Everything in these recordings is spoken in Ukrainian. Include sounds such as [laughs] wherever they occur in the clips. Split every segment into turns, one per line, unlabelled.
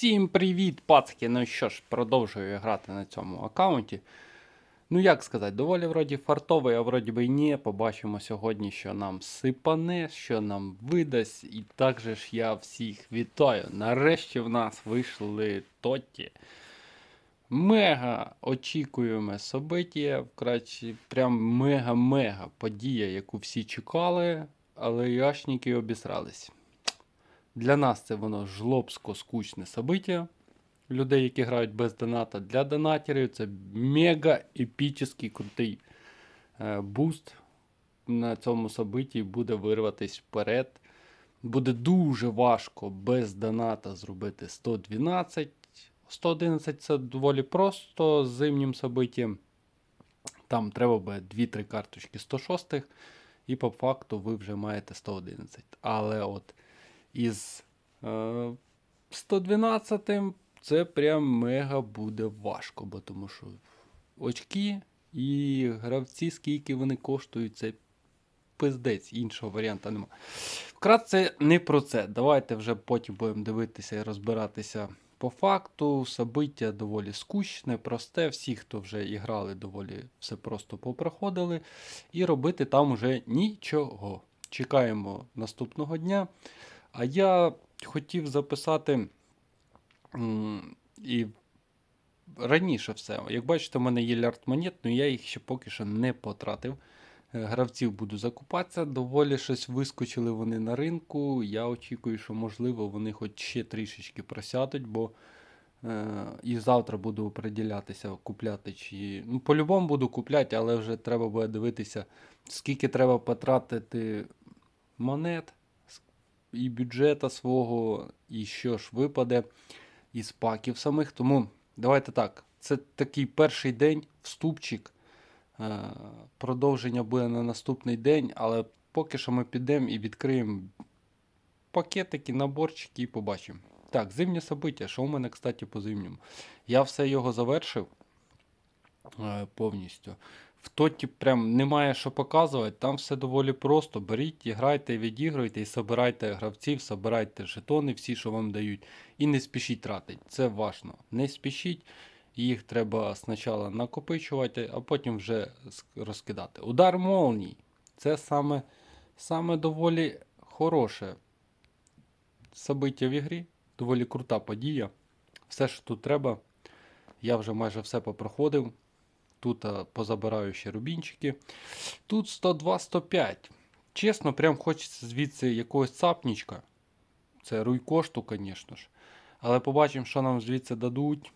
Всім привіт, пацки! Ну що ж, продовжую грати на цьому аккаунті. Ну, як сказати, доволі вроді фартовий, а вроді би ні. Побачимо сьогодні, що нам сипане, що нам видасть. І також ж я всіх вітаю. Нарешті в нас вийшли тоті. Мега очікуємо собиття, вкратці, прям мега-мега подія, яку всі чекали, але яшники обісрались. Для нас це воно жлобсько скучне собиття. Людей, які грають без доната. Для донатерів це мега епічний крутий е, буст на цьому собитті буде вирватися вперед. Буде дуже важко без доната зробити 112. 111 це доволі просто з зимнім собиттям. Там треба би 2-3 карточки 106 і по факту ви вже маєте 111. Але от із е, 112 це прям мега буде важко, бо тому що очки і гравці, скільки вони коштують, це пиздець, іншого варіанта нема. Вкратце не про це. Давайте вже потім будемо дивитися і розбиратися по факту. Собиття доволі скучне, просте. Всі, хто вже і грали, доволі все просто попроходили. І робити там уже нічого. Чекаємо наступного дня. А я хотів записати і раніше все. Як бачите, в мене є лярд монет, але я їх ще поки що не потратив. Е, Гравців буду закупатися. Доволі щось вискочили вони на ринку. Я очікую, що можливо вони хоч ще трішечки просядуть, бо е, і завтра буду приділятися, купляти чи. Ну, по-любому буду купляти, але вже треба буде дивитися, скільки треба потратити монет і бюджета свого, і що ж випаде із паків самих. Тому давайте так. Це такий перший день, вступчик. Е, Продовження буде на наступний день, але поки що ми підемо і відкриємо пакетики, наборчики і побачимо. Так, зимнє собиття. Що у мене, кстати, по зимньому? Я все його завершив е, повністю. В тоті прям немає що показувати, там все доволі просто. Беріть, грайте, відігруйте і собирайте гравців, собирайте жетони, всі, що вам дають. І не спішіть тратити. Це важно. Не спішіть. Їх треба спочатку накопичувати, а потім вже розкидати. Удар молній. Це саме, саме доволі хороше собиття в ігрі. Доволі крута подія. Все, що тут треба. Я вже майже все попроходив. Тут позабираю ще рубінчики. Тут 102-105. Чесно, прям хочеться звідси якогось цапнічка. Це руй кошту, звісно ж. Але побачимо, що нам звідси дадуть.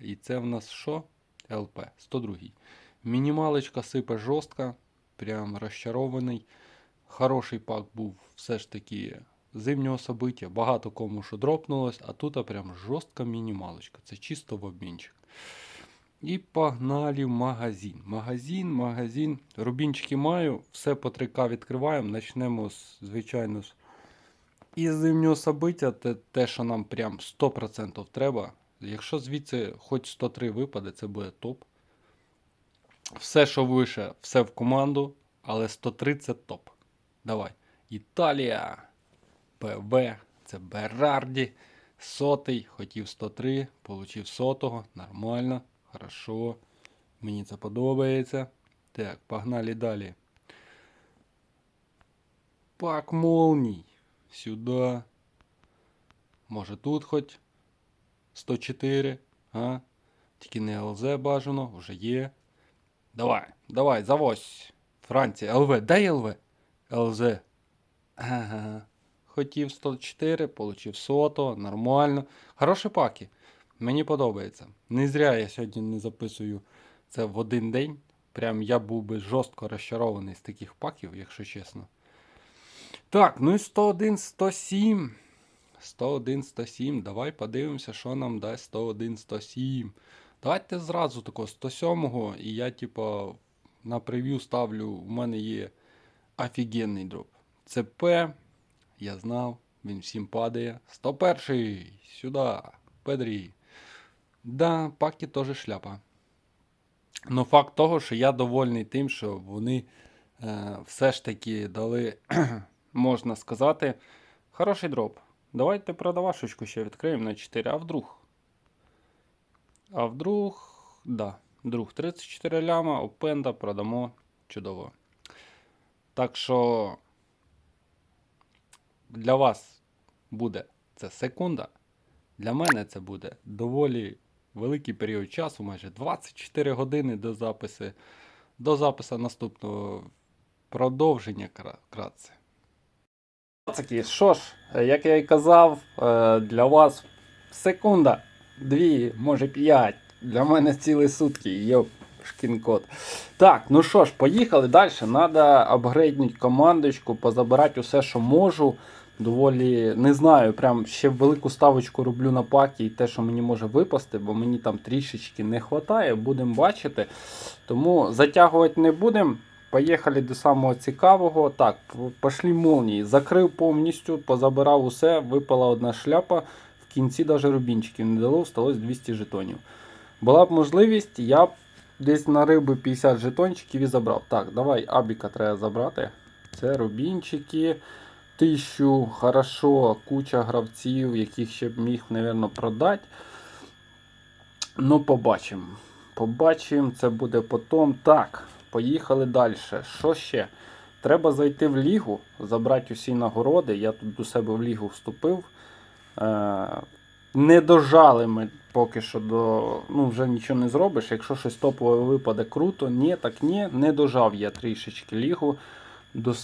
І це в нас що? ЛП 102. Мінімалочка сипе жорстка. Прям розчарований. Хороший пак був все ж таки зимнього собиття. Багато кому що дропнулось, а тут прям жорстка мінімалочка. Це чисто в обмінчик. І погнали в магазин. Магазин, магазин. Рубінчики маю, все по 3К відкриваємо. Почнемо, з, звичайно, з зимнього собиття, те, те, що нам прям 100% треба. Якщо звідси хоч 103 випаде, це буде топ. Все, що вище, все в команду, але 103 це топ. Давай. Італія. ПВ. Це Берарді. Сотий. Хотів 103, получив сотого. Нормально. Хорошо. Мені це подобається. Так, погнали далі. Пак молній. Сюди. Може тут хоч 104, а? Тільки не ЛЗ бажано, вже є. Давай, давай, завозь. Франція, ЛВ, дай ЛВ. ЛЗ. Ага. Хотів 104, получив сото, нормально. Хороші паки. Мені подобається. Не зря я сьогодні не записую це в один день. Прям я був би жорстко розчарований з таких паків, якщо чесно. Так, ну і 101, 107. 101, 107. Давай подивимося, що нам дасть 101, 107. Давайте зразу такого 107-го, і я, типа, на прев'ю ставлю. У мене є офігенний дроп. ЦП, я знав, він всім падає. 101 сюди, Педрі. Да, паки теж шляпа. Ну, факт того, що я довольний тим, що вони е, все ж таки дали, [clears throat] можна сказати, хороший дроп. давайте продавашечку ще відкриємо на 4. А вдруг? А вдруг, да, вдруг 34 ляма, опенда продамо чудово. Так що для вас буде це секунда. Для мене це буде доволі великий період часу, майже 24 години до запису, до запису наступного продовження кра- кратце. Такі, що ж, як я і казав, е, для вас секунда, дві, може п'ять. Для мене цілі сутки. Йоп, шкін-код. Так, ну що ж, поїхали далі. Надо апгрейднути командочку, позабирати усе, що можу. Доволі не знаю, прям ще велику ставочку роблю на пакі і те, що мені може випасти, бо мені там трішечки не вистачає, будемо бачити. Тому затягувати не будемо. Поїхали до самого цікавого. Так, п- пошлі молнії. Закрив повністю, позабирав усе, випала одна шляпа. В кінці навіть рубінчиків не дало, сталося 200 жетонів. Була б можливість, я б десь на риби 50 жетончиків і забрав. Так, давай абіка треба забрати. Це рубінчики. Тисячу, хорошо, куча гравців, яких ще б міг, мабуть, продати. Ну, побачимо. Побачимо, це буде потім. Так, поїхали далі. Що ще? Треба зайти в лігу, забрати усі нагороди. Я тут до себе в лігу вступив. Е, не дожали ми поки що до. Ну, вже нічого не зробиш. Якщо щось топове випаде круто, ні, так ні. Не дожав я трішечки лігу до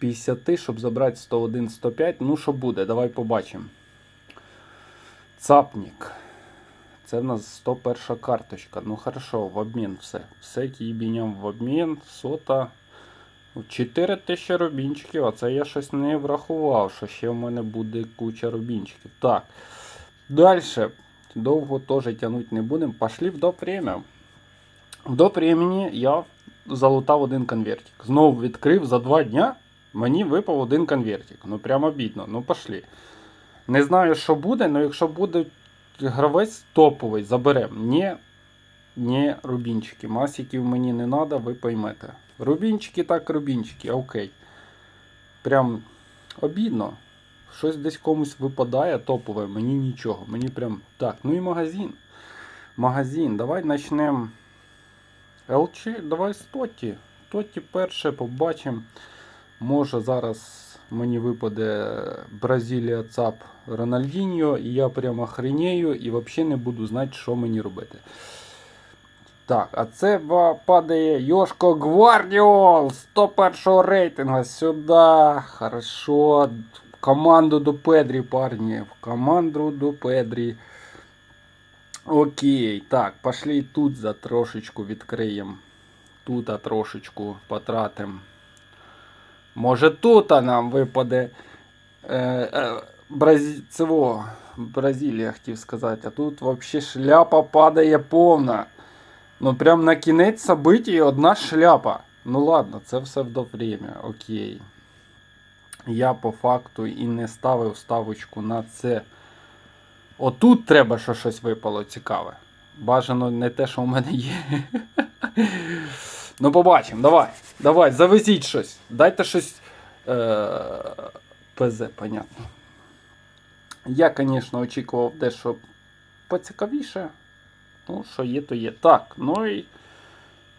50, щоб забрати 101-105. Ну, що буде, давай побачимо. Цапнік. Це в нас 101 карточка. Ну хорошо, в обмін все. Все кібіням в обмін. Сота. 4 тисячі рубінчиків, а це я щось не врахував, що ще в мене буде куча рубінчиків. Так. Далі. Довго теж тягнути не будемо. Пошли в до преміум. В до преміумі я залутав один конвертик. Знову відкрив за два дня. Мені випав один конвертик. Ну прямо бідно. Ну пошлі. Не знаю, що буде, але якщо буде гравець топовий, заберемо. Ні, ні, рубінчики. Масиків мені не треба, ви поймете. Рубінчики так рубінчики, окей. Прям обідно. Щось десь комусь випадає топове, мені нічого. Мені прям. Так, ну і магазин. Магазин. Давай почнемо. ЛЧ, давай з Тоті. Тоті перше побачимо. Може зараз мені випаде Бразилія ЦАП Рональдіньо, і я прямо охренею і взагалі не буду знати, що мені робити. Так, а це падає Йошко Гвардіол 101 рейтинга сюди. Хорошо. В команду до Педрі, парні. В команду до Педрі. Окей, так, пошли тут за трошечку відкриємо. Тут трошечку потратимо. Може тут нам випаде е, е, Бразі... цього, Бразилія, хотів сказати. А тут взагалі шляпа падає повна. Ну прям на кінець событий одна шляпа. Ну ладно, це все в время, окей. Я по факту і не ставив ставочку на це. Отут треба, що щось випало цікаве. Бажано не те, що у мене є. [laughs] Ну, побачимо, давай. Давай, завезіть щось. Дайте щось. Е- ПЗ, понятно. Я, звісно, очікував дещо поцікавіше. Ну, що є, то є. Так, ну і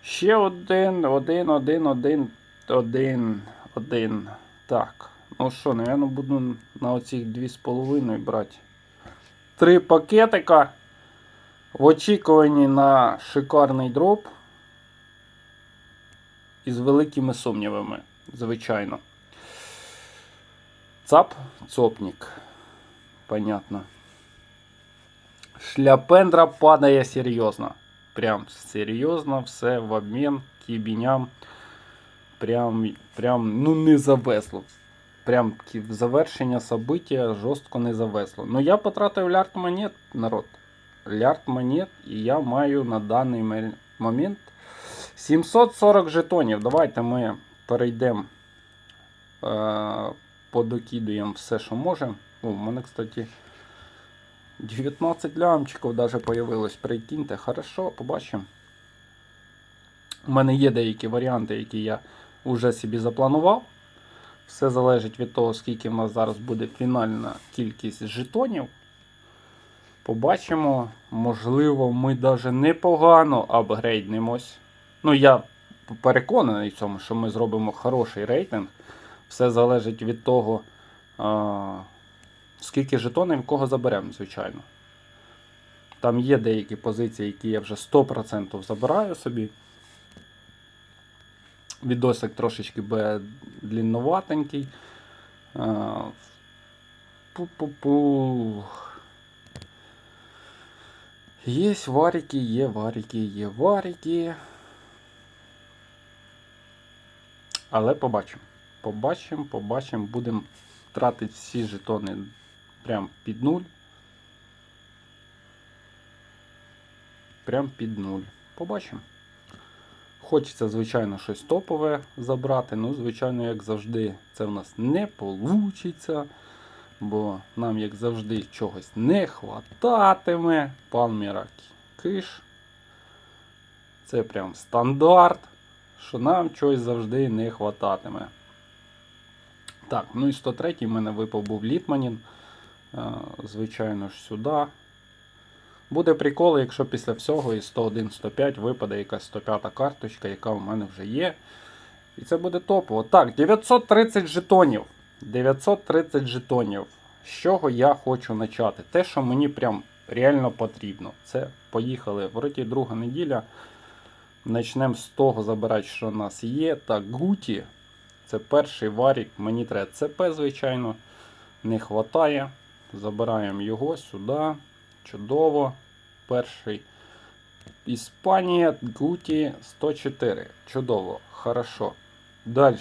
ще один, один, один, один, один, один. Так. Ну що, напевно, буду на оцих дві з половиною брати. Три пакетика. В очікуванні на шикарний дроп. Із великими сумнівами, звичайно. Цап, цопник. Понятно. Шляпендра падає серйозно. Прям серйозно, все в обмін кібіням. Прям, прям, ну не завесло. Прям завершення события жорстко не завесло. Ну я потратив лярд монет, народ. Лярд монет, і я маю на даний момент 740 жетонів. Давайте ми перейдемо, е, подокидуємо все, що можемо. У мене, кстати, 19 лямчиків даже появилось. Прикиньте, хорошо, побачимо. У мене є деякі варіанти, які я вже собі запланував. Все залежить від того, скільки в нас зараз буде фінальна кількість жетонів. Побачимо, можливо, ми навіть непогано апгрейднемось. Ну, я переконаний в цьому, що ми зробимо хороший рейтинг. Все залежить від того, а, скільки жетонів в кого заберемо, звичайно. Там є деякі позиції, які я вже 100% забираю собі. Відосик трошечки буде длінноватенький. Пу-пу-пу. Є варики, є варики, є варики. Але побачимо. Побачимо, побачимо. Будемо тратити всі жетони прям під нуль. Прям під нуль. Побачимо. Хочеться, звичайно, щось топове забрати. Ну, звичайно, як завжди, це в нас не вийде. Бо нам, як завжди, чогось не хвататиме. Пан Міракі Киш. Це прям стандарт, що нам чогось завжди не хвататиме. Так, ну і 103 в мене випав був Літманін. Е, Звичайно ж, сюди. Буде прикол, якщо після всього із 101-105 випаде якась 105 карточка, яка у мене вже є. І це буде топово. Так, 930 жетонів. 930 жетонів. З чого я хочу почати? Те, що мені прям реально потрібно. Це поїхали. Вроді друга неділя. Почнемо з того забирати, що у нас є. Так, Гуті. Це перший варік. Мені треба ЦП, звичайно. Не вистачає. Забираємо його сюди. Чудово. Перший. Іспанія, Гуті 104. Чудово. Хорошо. Далі.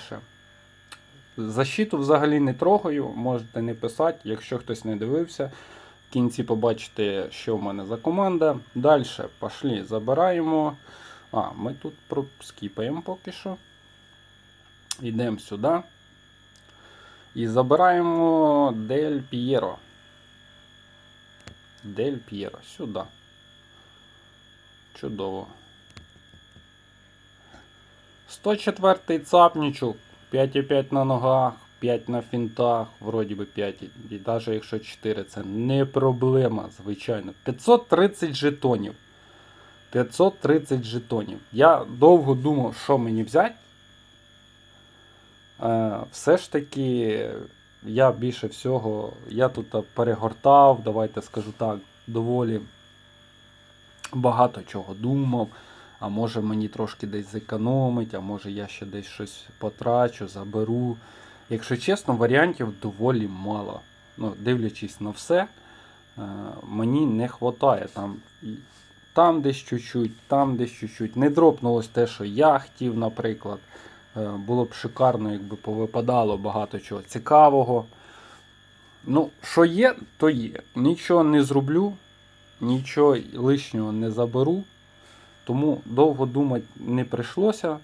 Защиту взагалі не трогаю, можете не писати, якщо хтось не дивився. В кінці побачите, що в мене за команда. Далі пошли, забираємо. А, ми тут проскіпаємо поки що. Йдемо сюди. І забираємо Дель П'єро. Дель П'єро. Сюди. Чудово. 104-й цапнічок. 5,5 на ногах, 5 на фінтах, вроді би 5. І навіть якщо 4, це не проблема, звичайно. 530 жетонів. 530 жетонів. Я довго думав, що мені взяти. Е, все ж таки, я більше всього, я тут перегортав, давайте скажу так, доволі багато чого думав. А може мені трошки десь зекономить, а може я ще десь щось потрачу, заберу. Якщо чесно, варіантів доволі мало. Ну, Дивлячись на все, е, мені не вистачає. Там, там десь чуть-чуть, там десь чуть-чуть. Не дропнулось те, що я хотів, наприклад. Е, Було б шикарно, якби повипадало багато чого цікавого. Ну, що є, то є. Нічого не зроблю, нічого лишнього не заберу. Тому довго думати не прийшлося.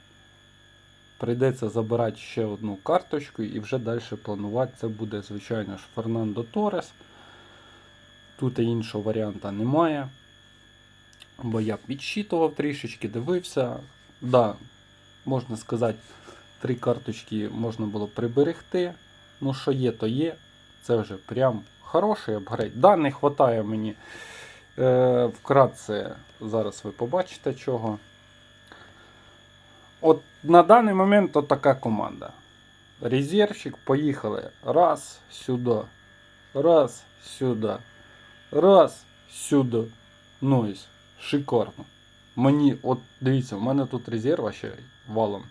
Прийдеться забирати ще одну карточку і вже далі планувати. Це буде, звичайно ж, Фернандо Торес. Тут і іншого варіанта немає. Бо я підсчитував трішечки, дивився. Да, можна сказати, три карточки можна було приберегти. Ну, що є, то є. Це вже прям хороший апгрейд. Да, не вистачає мені. Е, вкратце, зараз ви побачите чого. От на даний момент от така команда. Резервщик, поїхали. Раз, сюди. Раз, сюди. Раз, сюди. Ось, шикарно. Мені, от дивіться, в мене тут резерва ще валом.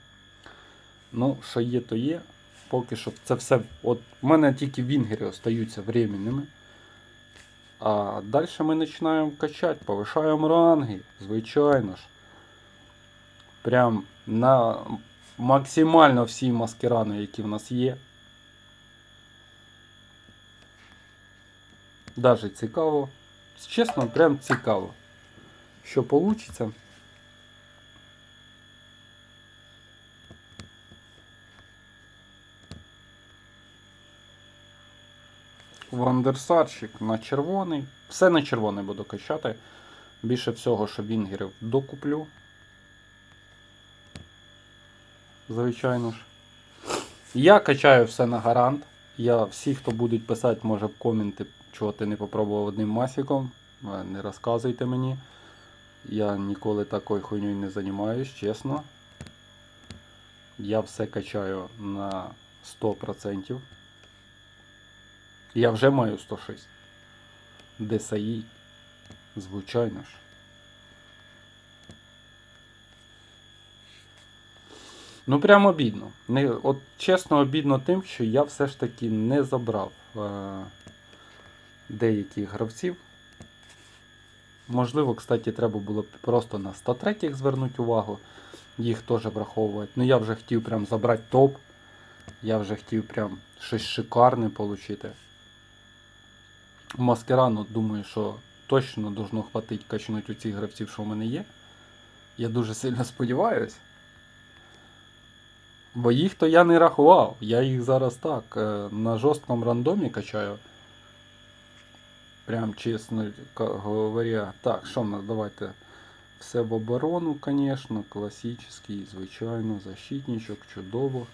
Ну, що є, то є. Поки що це все. От в мене тільки вінгери остаються временними. А далі ми починаємо качати, повишаємо ранги, звичайно ж. Прям на максимально всі маскирани, які в нас є. Даже цікаво. Чесно, прям цікаво. Що вийде. Вандерсарчик на червоний. Все на червоний буду качати. Більше всього, що вінгерів докуплю. Звичайно ж. Я качаю все на гарант. Я всі, хто будуть писати, може в коменти, чого ти не попробував одним масіком. е, Не розказуйте мені. Я ніколи такою хуйньою не займаюсь, чесно. Я все качаю на 100%. Я вже маю 106. ДСАІ. Звичайно ж. Ну, прям обідно. Не, от чесно, обідно тим, що я все ж таки не забрав е, деяких гравців. Можливо, кстати, треба було б просто на 103 звернути увагу, їх теж враховувати. Ну, я вже хотів прям забрати топ. Я вже хотів прям щось шикарне отримати. Маскерану, думаю, що точно должно хватить качнути у цих гравців, що в мене є. Я дуже сильно сподіваюся. Бо їх то я не рахував. Я їх зараз так е, на жорсткому рандомі качаю. Прям чесно говоря. Так, що в нас? Давайте. Все в оборону, звісно. Класичний, звичайно, защитничок, чудово.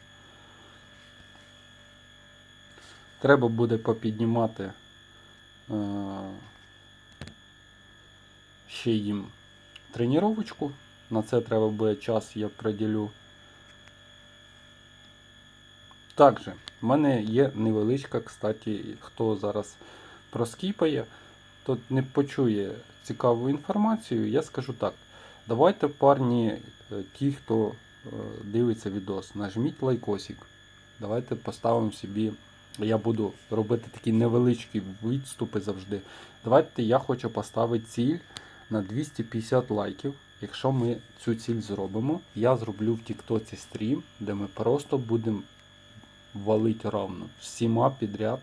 Треба буде попіднімати е, ще їм тренувачку. На це треба буде час, я приділю. Також, в мене є невеличка, кстати, хто зараз проскіпає, то не почує цікаву інформацію, я скажу так. Давайте, парні, е, ті, хто е, дивиться відос, нажміть лайкосик. Давайте поставимо собі. Я буду робити такі невеличкі відступи завжди. Давайте я хочу поставити ціль на 250 лайків. Якщо ми цю ціль зробимо, я зроблю в Тіктоці стрім, де ми просто будемо валить равно всіма підряд,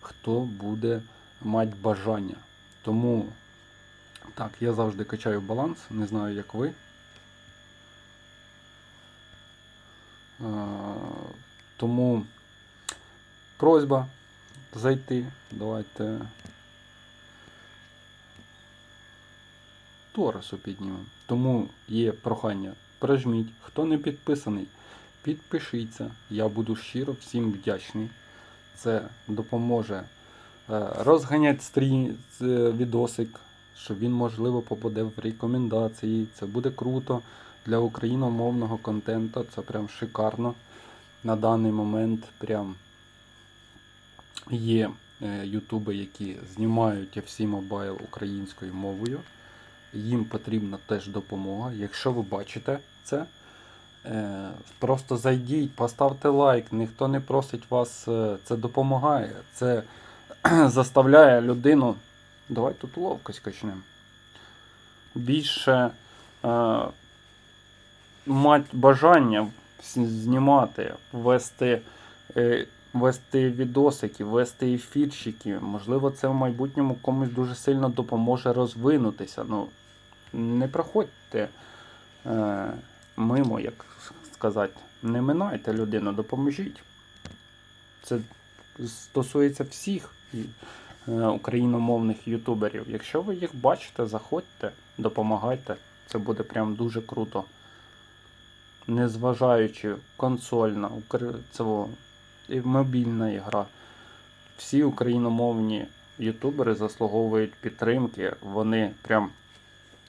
хто буде мати бажання. Тому так, я завжди качаю баланс, не знаю як ви. Тому просьба зайти. Давайте Торосу піднімемо. Тому є прохання. Прожміть, хто не підписаний, підпишіться. Я буду щиро всім вдячний. Це допоможе е, розганяти стрі... з- відосик, щоб він, можливо, попаде в рекомендації. Це буде круто для україномовного контенту. Це прям шикарно. На даний момент прям є е, ютуби, які знімають FC Mobile українською мовою. Їм потрібна теж допомога. Якщо ви бачите це, е, просто зайдіть, поставте лайк, ніхто не просить вас, е, це допомагає. Це [clears throat] заставляє людину. Давай тут ловкость качнемо. Більше е, мати бажання знімати, вести, е, вести відосики, вести ефірчики. Можливо, це в майбутньому комусь дуже сильно допоможе розвинутися. Ну, не проходьте е, мимо, як сказати, не минайте людину, допоможіть. Це стосується всіх е, україномовних ютуберів. Якщо ви їх бачите, заходьте, допомагайте. Це буде прям дуже круто. Незважаючи консольна, і мобільна ігра. Всі україномовні ютубери заслуговують підтримки. Вони прям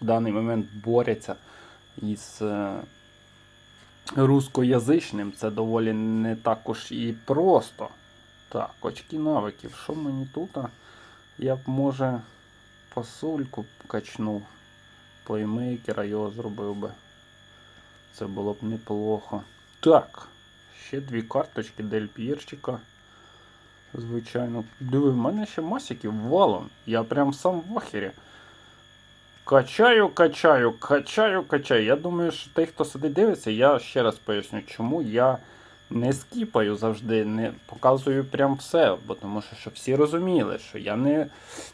в даний момент борються із е, рускоязичним. Це доволі не також і просто. Так, очки навиків. Що мені тут? Я б може пасульку качнув. Плеймейкера його зробив би. Це було б неплохо. Так. Ще дві карточки Дель П'єрчика. Звичайно. Диви, в мене ще масиків валом. Я прям сам в ахері. Качаю, качаю, качаю, качаю. Я думаю, що той, хто сидить дивиться, я ще раз поясню, чому я не скіпаю завжди, не показую прям все. Бо тому що щоб всі розуміли, що я не,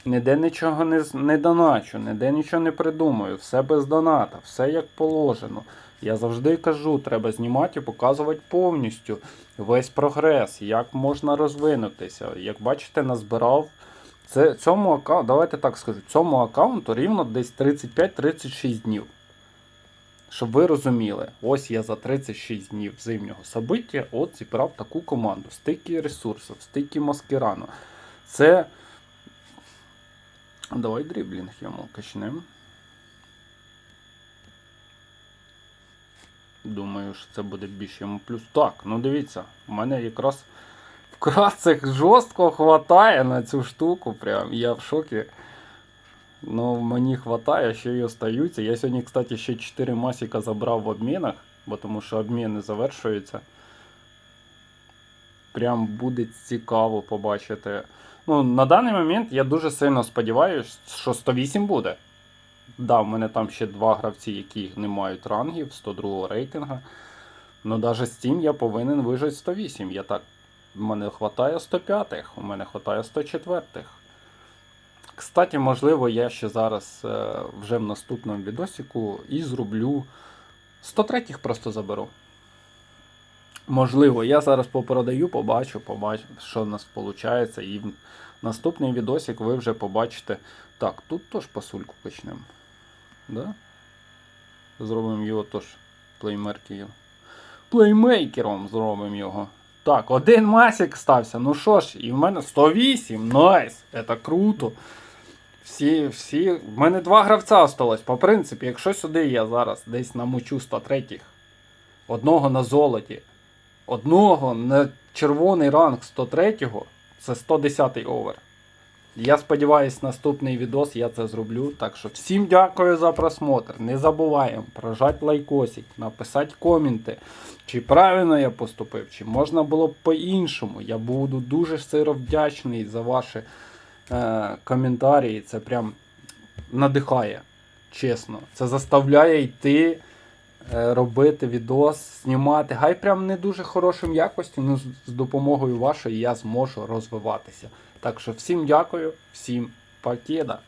ніде нічого не, не доначу, ніде нічого не придумаю, все без доната, все як положено. Я завжди кажу, треба знімати і показувати повністю весь прогрес, як можна розвинутися. Як бачите, назбирав. Це цьому аккаунту, давайте так скажу, цьому аккаунту рівно десь 35-36 днів. Щоб ви розуміли, ось я за 36 днів зимнього собиття от зібрав таку команду. Стільки ресурсів, стільки маскирану. Це. Давай дріблінг йому качнемо. Думаю, що це буде більше йому плюс. Так, ну дивіться, в мене якраз вкратце жорстко хватає на цю штуку. Прям я в шокі. Ну, мені хватає, ще й остаються. Я сьогодні, кстати, ще 4 масіка забрав в обмінах, бо тому що обміни завершуються. Прям буде цікаво побачити. Ну, на даний момент я дуже сильно сподіваюся, що 108 буде. Да, в мене там ще два гравці, які не мають рангів 102 рейтинга. Ну, навіть з цим я повинен вижити 108. Я так. В мене вистачає 105-х, у мене вистачає 104-х. Кстати, можливо, я ще зараз е, вже в наступному відосіку і зроблю 103-х просто заберу. Можливо, я зараз попродаю, побачу, побачу, що в нас виходить. І в наступний відосик ви вже побачите. Так, тут теж пасульку почнемо. Да? Зробимо його теж плеймеркером. Плеймейкером зробимо його. Так, один масік стався. Ну що ж, і в мене 108. Найс! Це круто. Всі, всі. В мене два гравця осталось. По принципі, якщо сюди я зараз десь намучу 103 одного на золоті, одного на червоний ранг 103-го, це 110 овер. Я сподіваюся, наступний відос я це зроблю. Так що всім дякую за просмотр. Не забуваємо прожати лайкосик, написати коменти, чи правильно я поступив, чи можна було б по-іншому. Я буду дуже сиро вдячний за ваші е, коментарі. Це прям надихає, чесно. Це заставляє йти, е, робити відос, знімати. Хай прям не дуже хорошим якості, але з, з допомогою вашої я зможу розвиватися. Так що всім дякую, всім покеда.